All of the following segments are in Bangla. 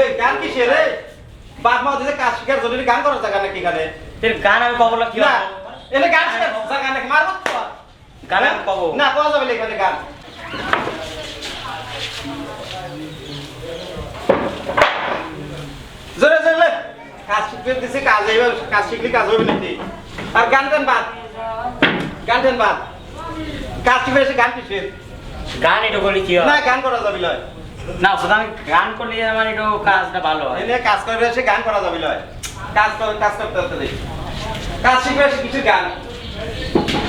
এই গান কি রে বাপ মা দিছে কাজ শিকার জন্য গান করার জায়গা নাকি এখানে? তোর গান আমি কব কি না এনে গান শিকার জায়গা নাকি? মারবো তো গান আমি কব না যাবে এখানে গান। জোরে জোরে। কাজ শিখবে দিছে কাজ হইবে কাজ শিখলে কাজ হবে নাকি? আর গান টান বাদ। গান টান বাদ। কাজ শিখবে গান কি না গান করা যাবে লয় না শুধু আমি গান করলে আমার একটু কাজটা ভালো হয়। এনে কাজ করবে এসে গান করা যাবে লয়। কাজ করে কাজ করতে করতে দেখি। কাজ শিখবে কিছু গান।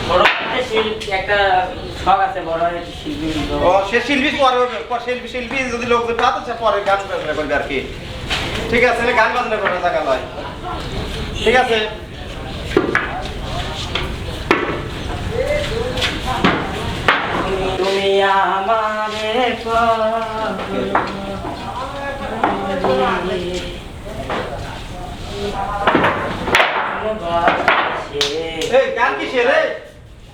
বড় একটা শখ আছে বড় শিল্পী ও সে শিল্পী পরে পরে শিল্পী শিল্পী যদি লোকজন পাতো সে পরে গান বাজনা করবে আর কি। ঠিক আছে গান বাজনা করা থাকা লয়। ঠিক আছে। আমারে এই গান কি সে রে?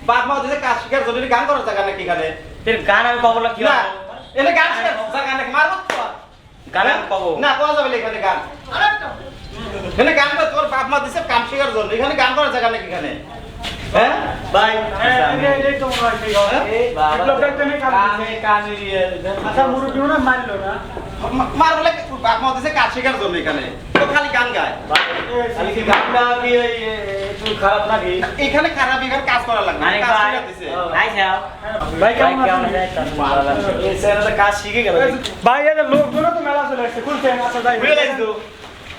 বাপ মা দিছে কাজ শিখার জন্য গান করার জায়গা নাকি এখানে? তোর গান আমি কব কি না এনে গান শিখার জায়গা নাকি? মারবো তো গান আমি কব না কোয়া যাবে না এখানে গান। এখানে গান করে তোর বাপ মা দিছে কাম শিখার জন্য। এখানে গান করার জায়গা নাকি এখানে? হ্যাঁ? বাই মা- মার বলে বাপ মা দিছে কাজ শিখার জন্য এখানে? তো খালি গান গায়। খারাপ লাগে এখানে খারাপ এখানে কাজ করা লাগবে মানে কাজ ভাই দিছে কেমন? এই কাজ শিখে গেল লোকগুলো তো মেলা চলে আসছে খুলছেন আচ্ছা যাই বুঝে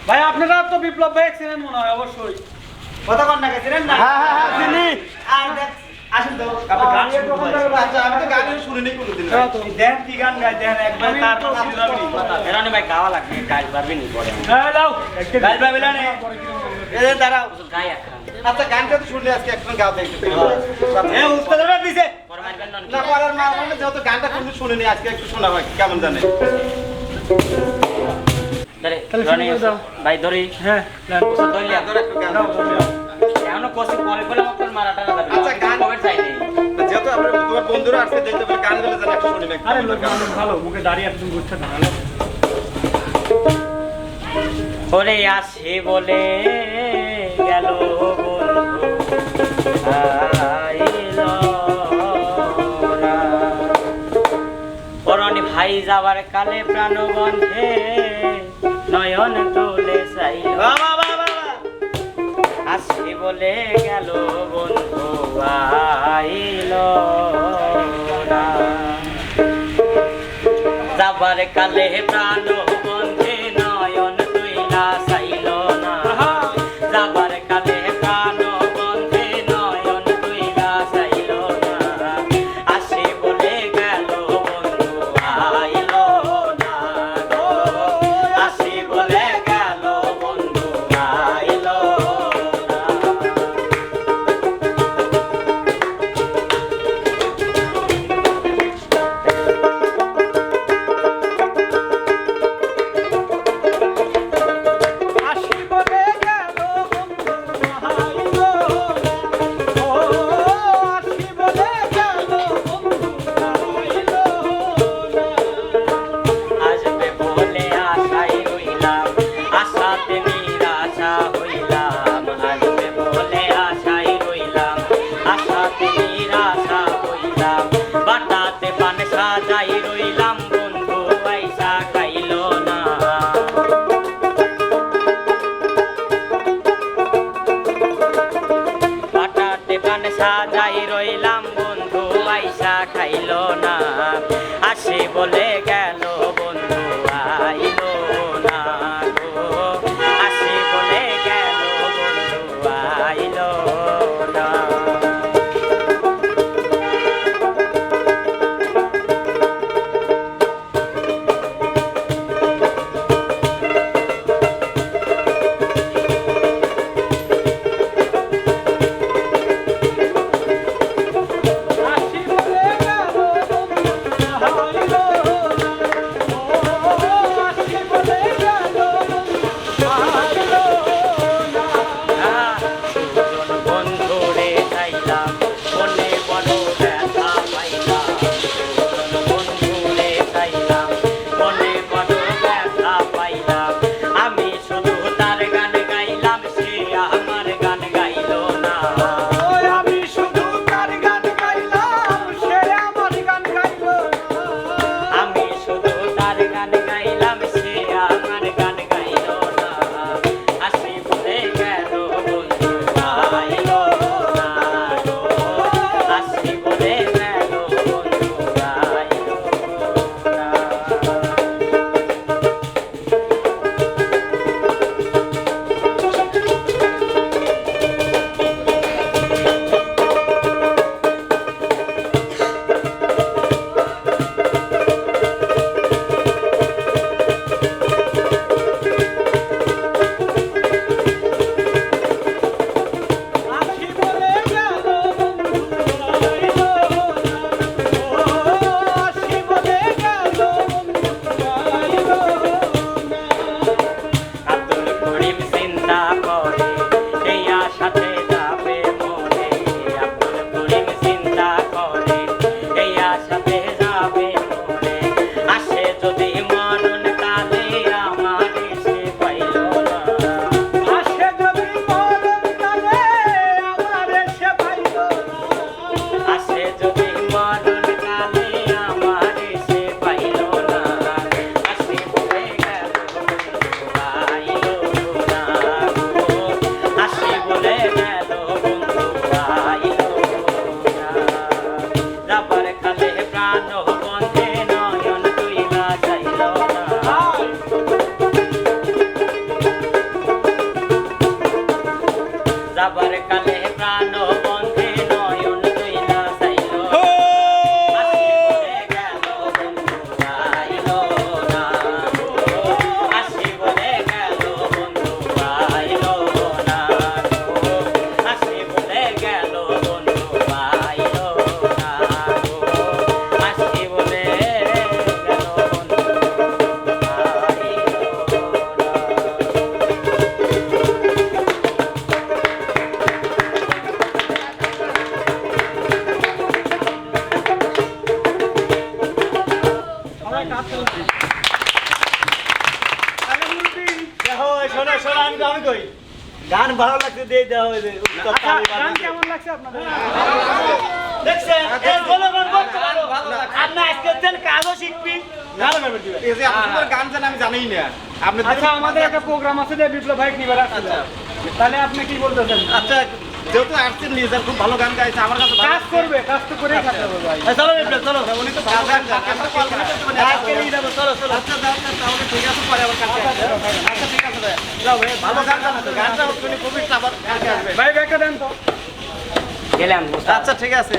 ভাই আপনারা তো বিপ্লব ভাই ছিলেন মনে হয় অবশ্যই। কথা কন না হ্যাঁ, হ্যাঁ, হ্যাঁ, চিনি। আর দেখ- আসেন তো। আপনি গান আহ, শুনতে এরকম পাই। আচ্ছা, আমি তো গান শুনিনি কোনোদিন। দেন কি গান গায় দেন একবার তার এরানি ভাই গাওয়া লাগবে পারবি নি পরে। হ্যাঁ না নে। দাঁড়াও। আচ্ছা গানটা তো শুনলে আজকে একজন গাও দেখতে এ উস্তাদরা দিছে। না। মা মানে যেহেতু গানটা কিন্তু শুনিনি আজকে একটু শোনা হয় কেমন জানে। ধরে রনি। ভাই ধরি হ্যাঁ দেন। ধরলি ধরো একটু গান। দাও, দাও, দাও। এখনও কষি পরে বলে মত মারাটা যাবে আচ্ছা, গান- কবে চাই নেই যেহেতু আমরা তোমার বন্ধুরা আসছে দেখতে পেলে গান গেলে যেন শুনি না আরে লোক ভালো মুখে দাঁড়িয়ে একদম গুচ্ছে না ওরে আসে বলে গেল ভাই যাবার কালে প্রাণ বন্ধে নয়ন তুলে চাইল আসি বলে গেল বন্ধু আইল। যাবার কালে প্রাণ সাজাই রইলাম বন্ধু পয়সা খাইল না। আসে বলে গেল গান ভালো লাগছে দিয়ে দেওয়া হয়েছে। আচ্ছা, গান কেমন লাগছে আপনাদের? দেখছেন এই জনগণ গান পারো। ভালো লাগছে। আপনি আজকে দিন কাজও শিখবি গান জান আমি জানিই না। আপনি আচ্ছা আমাদের একটা প্রোগ্রাম আছে যে বিপ্লব ভাই নিবার আচ্ছা। তাহলে আপনি কি বলতেছেন আচ্ছা যেহেতু আসছেন লিজার খুব ভালো গান গাইছে আমার কাছে কাজ করবে কাজ তো করেই খাতে হবে ভাই। চলো বিপ্লব চলো। উনি তো ভালো গান করে পারি আজকে নিয়ে যাব চলো চলো। আচ্ছা তাহলে ঠিক আছে পরে আবার কালকে আচ্ছা ভাই ব্যাগটা দেন তো। গেলাম আচ্ছা ঠিক আছে।